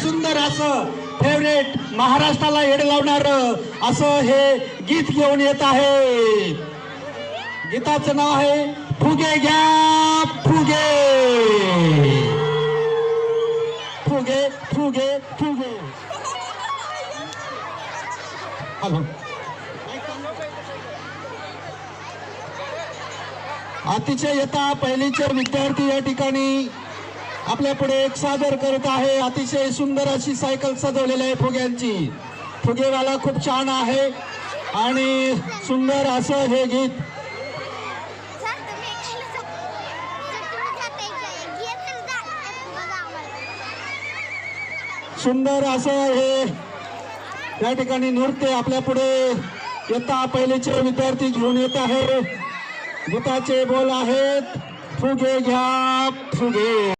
सुंदर असं फेवरेट महाराष्ट्राला येड लावणार असं हे गीत घेऊन येत आहे. गीताचं नाव आहे फुगे घ्या फुगे. फुगे फुगे फुगे. अतिशय येता पहिलीचे विद्यार्थी या ठिकाणी. आपल्या पुढे एक सादर करत आहे. अतिशय सुंदर अशी सायकल सजवलेली आहे फुग्यांची. फुगेवाला खूप छान आहे. आणि सुंदर असं हे गीत. सुंदर असं हे या ठिकाणी नृत्य आपल्या पुढे येता पहिलेचे विद्यार्थी घेऊन येत आहे. गीताचे बोल आहेत फुगे घ्या फुगे.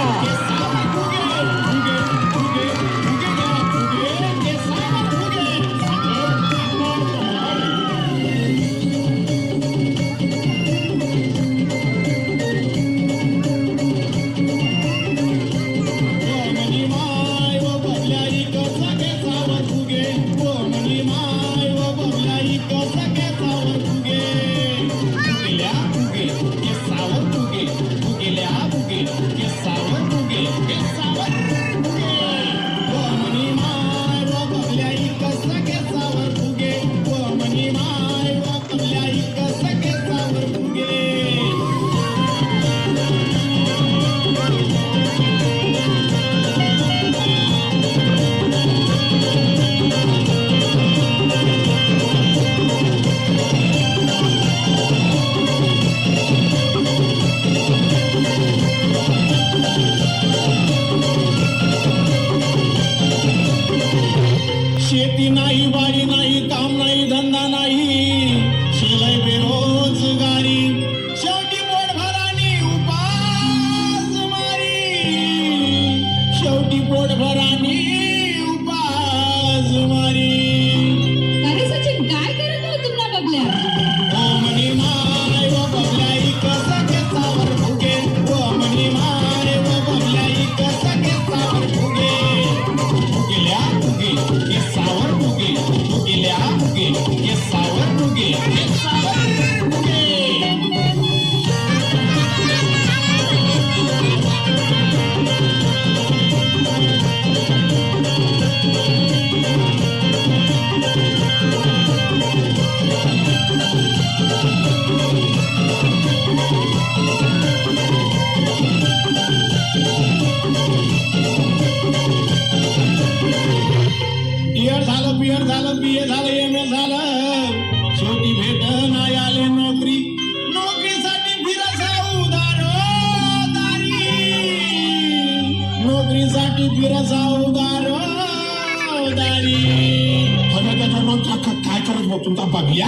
बी ए झालं एम ए झालं. शेवटी भेट नाही आले नोकरी. नोकरीसाठी फिरायचा उदार नोकरीसाठी फिरायचा उदार दारी अगं त्याचा काय करत बघ तुमचा बघल्या